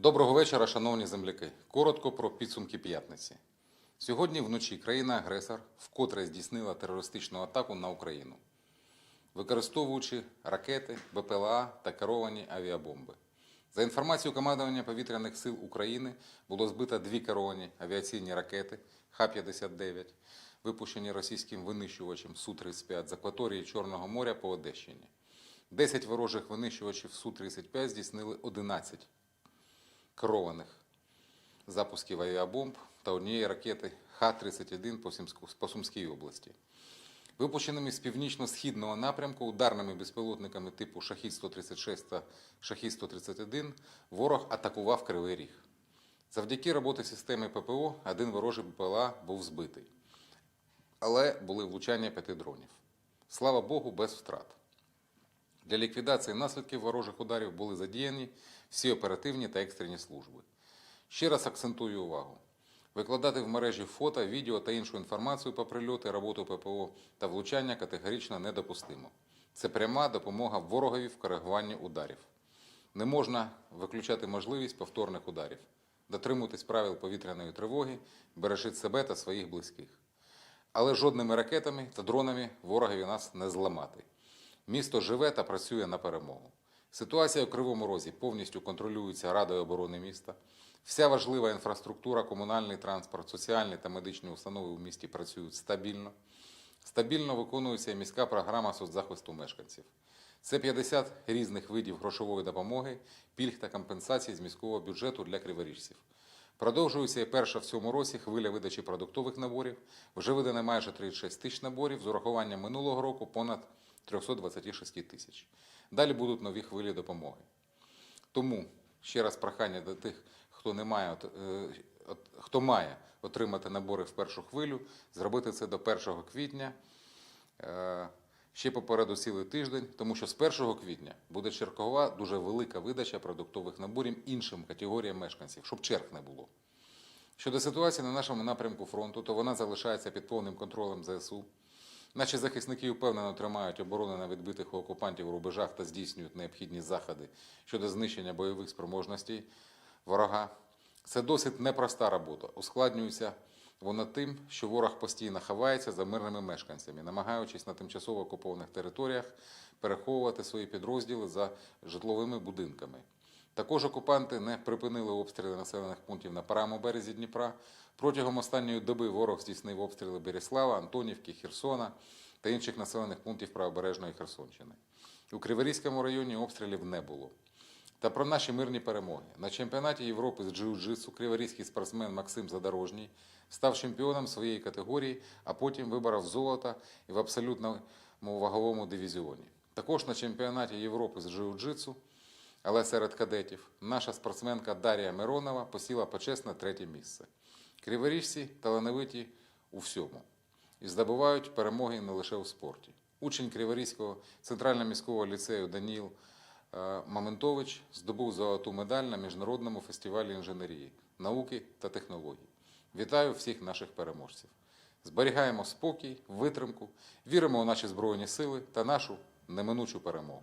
Доброго вечора, шановні земляки. Коротко про підсумки п'ятниці. Сьогодні вночі країна-агресор вкотре здійснила терористичну атаку на Україну, використовуючи ракети, БПЛА та керовані авіабомби. За інформацією командування повітряних сил України було збито дві керовані авіаційні ракети Х-59, випущені російським винищувачем Су-35 з акваторії Чорного моря по Одещині. 10 ворожих винищувачів Су-35 здійснили 11 керованих запусків авіабомб та однієї ракети Х-31 по Сумській області. Випущеними з північно-східного напрямку ударними безпілотниками типу Шахід-136 та Шахід-131 ворог атакував Кривий Ріг. Завдяки роботі системи ППО один ворожий БПЛА був збитий. Але були влучання п'яти дронів. Слава Богу, без втрат. Для ліквідації наслідків ворожих ударів були задіяні всі оперативні та екстрені служби. Ще раз акцентую увагу. Викладати в мережі фото, відео та іншу інформацію про прильоти, роботу ППО та влучання категорично недопустимо. Це пряма допомога ворогові в коригуванні ударів. Не можна виключати можливість повторних ударів. Дотримуйтесь правил повітряної тривоги, бережіть себе та своїх близьких. Але жодними ракетами та дронами ворогові нас не зламати. Місто живе та працює на перемогу. Ситуація у Кривому Розі повністю контролюється Радою оборони міста. Вся важлива інфраструктура, комунальний транспорт, соціальні та медичні установи у місті працюють стабільно. Стабільно виконується міська програма соцзахисту мешканців. Це 50 різних видів грошової допомоги, пільг та компенсацій з міського бюджету для криворіжців. Продовжується і перша в цьому році хвиля видачі продуктових наборів. Вже видано майже 36 тисяч наборів, з урахуванням минулого року понад 326 тисяч. Далі будуть нові хвилі допомоги. Тому ще раз прохання до тих, хто не має, е, хто має отримати набори в першу хвилю, зробити це до 1 квітня. Е, Ще попереду цілий тиждень, тому що з 1 квітня буде чергова дуже велика видача продуктових наборів іншим категоріям мешканців, щоб черг не було. Щодо ситуації на нашому напрямку фронту, то вона залишається під повним контролем ЗСУ. Наші захисники впевнено тримають оборону на відбитих у окупантів рубежах та здійснюють необхідні заходи щодо знищення бойових спроможностей ворога. Це досить непроста робота. Ускладнюється вона тим, що ворог постійно ховається за мирними мешканцями, намагаючись на тимчасово окупованих територіях переховувати свої підрозділи за житловими будинками. Також окупанти не припинили обстріли населених пунктів на правому березі Дніпра. Протягом останньої доби ворог здійснив обстріли Беріслава, Антонівки, Херсона та інших населених пунктів правобережної Херсонщини. У Криворізькому районі обстрілів не було. Та про наші мирні перемоги. На чемпіонаті Європи з джиу-джитсу криворізький спортсмен Максим Задорожній став чемпіоном своєї категорії, а потім виборов золото і в абсолютному ваговому дивізіоні. Також на чемпіонаті Європи з джиу-джитсу, але серед кадетів, наша спортсменка Дар'я Миронова посіла почесне третє місце. Криворіжці талановиті у всьому і здобувають перемоги не лише у спорті. Учень Криворізького центрального міського ліцею Даніл е, Маментович здобув золоту медаль на міжнародному фестивалі інженерії, науки та технологій. Вітаю всіх наших переможців. Зберігаємо спокій, витримку, віримо у наші збройні сили та нашу неминучу перемогу.